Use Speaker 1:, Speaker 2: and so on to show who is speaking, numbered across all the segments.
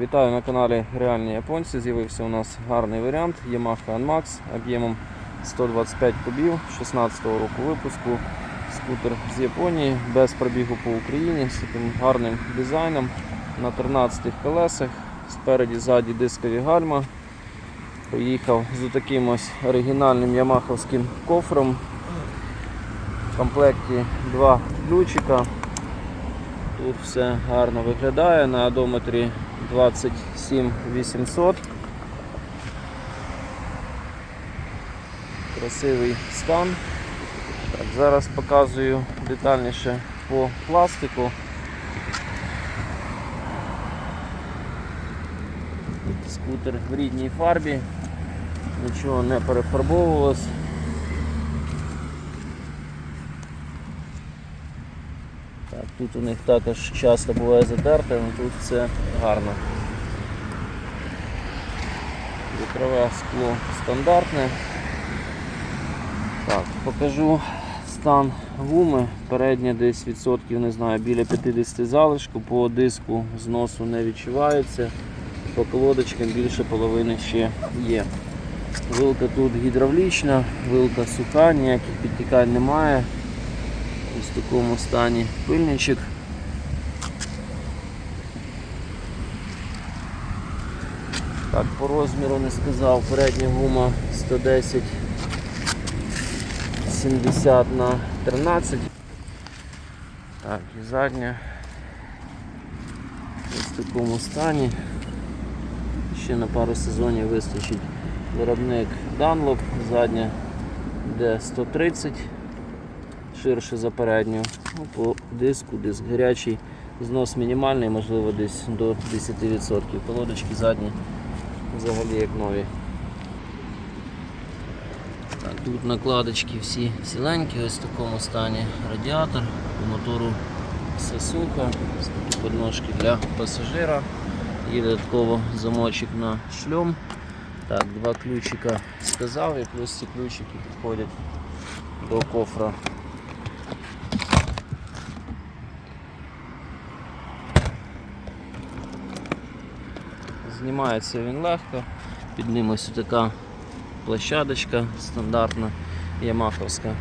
Speaker 1: Вітаю на каналі Реальні Японці. З'явився у нас гарний варіант Yamaha NMAX об'ємом 125 кубів 16 року випуску. Скутер з Японії без пробігу по Україні з таким гарним дизайном на 13 колесах. Спереді ззаді дискові гальма. Поїхав з таким ось оригінальним ямаховським кофром. В комплекті два ключика. Тут все гарно виглядає на одометрі 27800. Красивий стан. Так, зараз показую детальніше по пластику. Скутер в рідній фарбі, нічого не перефарбовувалось. Так, тут у них також часто буває затерте, але тут все гарно. Вітрове скло стандартне. Так, покажу стан гуми. Передня десь відсотків, не знаю, біля 50 залишку, по диску зносу не відчувається, по колодочкам більше половини ще є. Вилка тут гідравлічна, вилка суха, ніяких підтікань немає. Ось в такому стані пильничок. Так, по розміру не сказав, передня гума 110 70 на 13. Так, і задня ось в такому стані. Ще на пару сезонів вистачить виробник Dunlop, задня де 130 ширше за передню. Ну, по диску, диск гарячий, знос мінімальний, можливо десь до 10%. Колодочки задні взагалі як нові. Так, Тут накладочки всі ціленькі, ось в такому стані радіатор, по мотору все сухо, подножки для пасажира. Є додатково замочок на шльом. Так, два ключика сказав і плюс ці ключики підходять до кофра. Знімається він легко, під ним ось така площадочка стандартна ямаховська.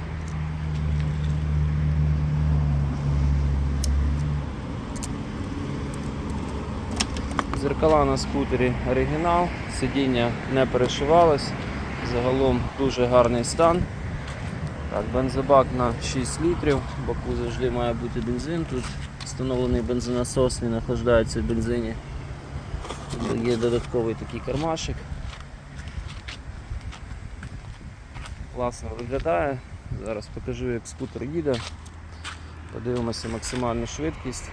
Speaker 1: Зеркала на скутері оригінал, сидіння не перешивалось, загалом дуже гарний стан. Так, Бензобак на 6 літрів, в баку завжди має бути бензин, тут встановлений бензонасос, він охлаждається в бензині. Є додатковий такий кармашик. Класно виглядає. Зараз покажу як скутер їде. Подивимося максимальну швидкість.